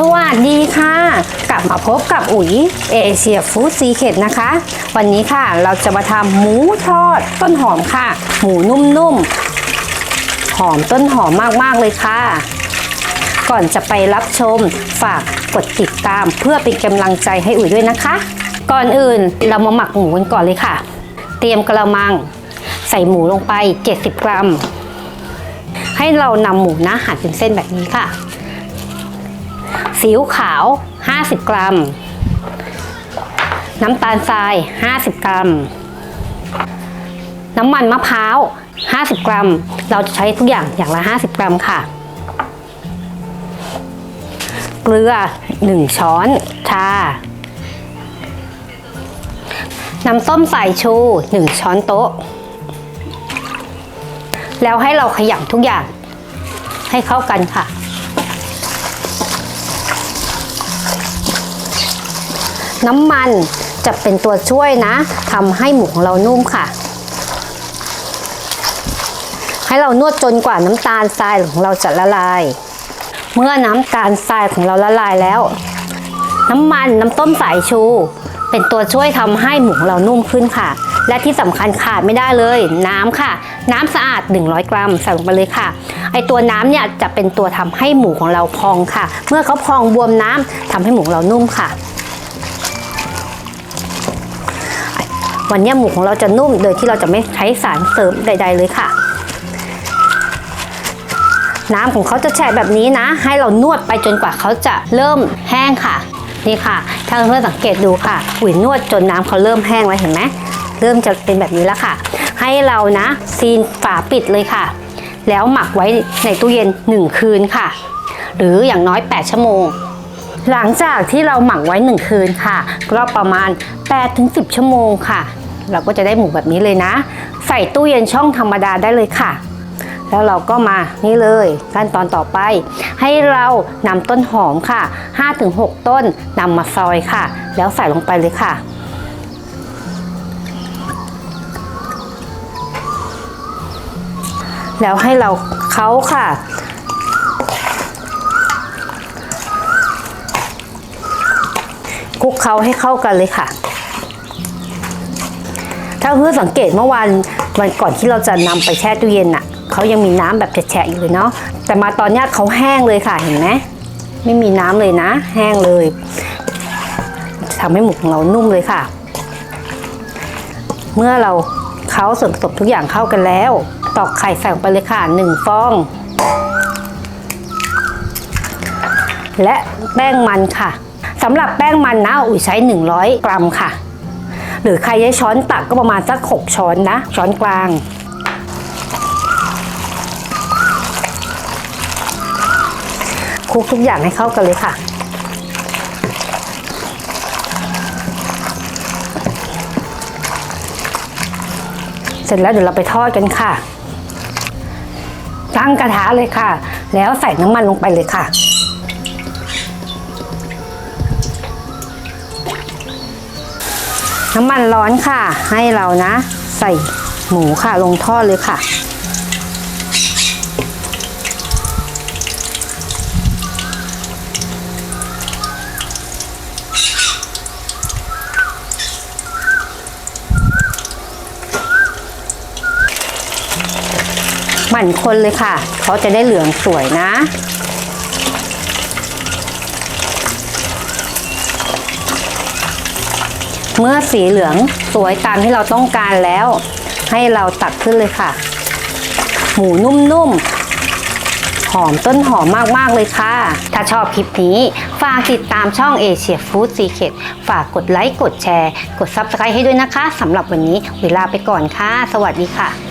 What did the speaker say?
สวัสดีค่ะ กลับมาพบกับอุ๋ยเอเชียฟู้ดซีเคดนะคะ วันนี้ค่ะเราจะมาทำหมูทอดต้นหอมค่ะ หมูนุ่มๆ หอมต้นหอมมากๆเลยค่ะ ก่อนจะไปรับชมฝากกดติดตามเพื่อเป็นกำลังใจให้อุ๋ยด้วยนะคะ ก่อนอื่นเรามาหมักหมูกันก่อนเลยค่ะ เตรียมกระมัง ใส่หมูลงไป 70 กรัม ให้เรานำหมูนะหั่นเป็นเส้นแบบนี้ค่ะ ซีอิ๊วขาว 50 กรัม น้ำตาลทราย 50 กรัม น้ำมันมะพร้าว 50 กรัม เราจะใช้ทุกอย่างอย่างละ 50 กรัมค่ะ เกลือ 1 ช้อนชา น้ำส้มสายชู 1 ช้อนโต๊ะ แล้วให้เราขยำทุกอย่างให้เข้ากันค่ะ น้ำมันจะเป็นตัวช่วยนะทำให้หมูของเรานุ่มค่ะ ให้เรานวดจนกว่าน้ำตาลทรายของเราจะละลาย เมื่อน้ำตาลทรายของเราละลายแล้ว น้ำมันน้ำต้มสายชู เป็นตัวช่วยทำให้หมูเรานุ่มขึ้นค่ะ และที่สำคัญขาดไม่ได้เลย น้ำค่ะ น้ำสะอาด 100 กรัมใส่ลงไปเลยค่ะไอตัวน้ำเนี่ยจะเป็นตัวทำให้หมูของเราพองค่ะ เมื่อเขาพองบวมน้ำทำให้หมูเรานุ่มค่ะ วันนี้หมูของเราจะนุ่มโดยที่เราจะไม่ใช้สารเสริมใด ๆ เลยค่ะ น้ำของเขาจะแฉะแบบนี้นะ ให้เรานวดไปจนกว่าเขาจะเริ่มแห้งค่ะ นี่ค่ะ ถ้าเพื่อนสังเกตดูค่ะหุยนวดจนน้ำเขาเริ่มแห้งแล้วเห็นไหมเริ่มจะเป็นแบบนี้แล้วค่ะ ให้เรานะซีนฝาปิดเลยค่ะ แล้วหมักไว้ในตู้เย็น 1 คืนค่ะ หรืออย่างน้อย 8 ชั่วโมง หลังจากที่เราหมักไว้ 1 คืนค่ะก็ประมาณ 8-10 ชั่วโมงค่ะ เราก็จะได้หมูแบบนี้เลยนะ ใส่ตู้เย็นช่องธรรมดาได้เลยค่ะ แล้วเราก็มานี่เลยขั้นตอนต่อไป ให้เรานำต้นหอมค่ะ 5-6 ต้นนำมาซอยค่ะ แล้วใส่ลงไปเลยค่ะแล้วให้เราเค้าค่ะ คลุกเคล้าให้เข้ากันเลยค่ะ ถ้าเพื่อสังเกตเมื่อวานวันก่อนที่เราจะนำไปแช่ตู้เย็นน่ะเขายังมีน้ำแบบแฉะอยู่เลยเนาะแต่มาตอนนี้เขาแห้งเลยค่ะเห็นไหมไม่มีน้ำเลยนะ แห้งเลยทำให้หมูของเรานุ่มเลยค่ะ เมื่อเราเคล้าส่วนผสมทุกอย่างเข้ากันแล้ว ตอกไข่ใส่ลงไปเลยค่ะหนึ่งฟองและแป้งมันค่ะ สำหรับแป้งมันนะอุ๋ยใช้ 100 กรัมค่ะ หรือใครใช้ช้อนตักก็ประมาณสัก 6 ช้อนนะ ช้อนกลาง คลุกทุกอย่างให้เข้ากันเลยค่ะเสร็จแล้วเดี๋ยวเราไปทอดกันค่ะ ตั้งกระทะเลยค่ะ แล้วใส่น้ำมันลงไปเลยค่ะ น้ำมันร้อนค่ะ ให้เรานะ ใส่หมูค่ะลงทอดเลยค่ะ หมั่นคนเลยค่ะ เขาจะได้เหลืองสวยนะ เมื่อสีเหลืองสวยตามที่เราต้องการแล้ว ให้เราตักขึ้นเลยค่ะ หมูนุ่มๆ หอมต้นหอมมากๆเลยค่ะ ถ้าชอบคลิปนี้ ฝากติดตามช่องเอเชียฟู้ดซีเค็ดฝากกดไลค์ กดแชร์ กด Subscribe ให้ด้วยนะคะสำหรับวันนี้เวลาไปก่อนค่ะ สวัสดีค่ะ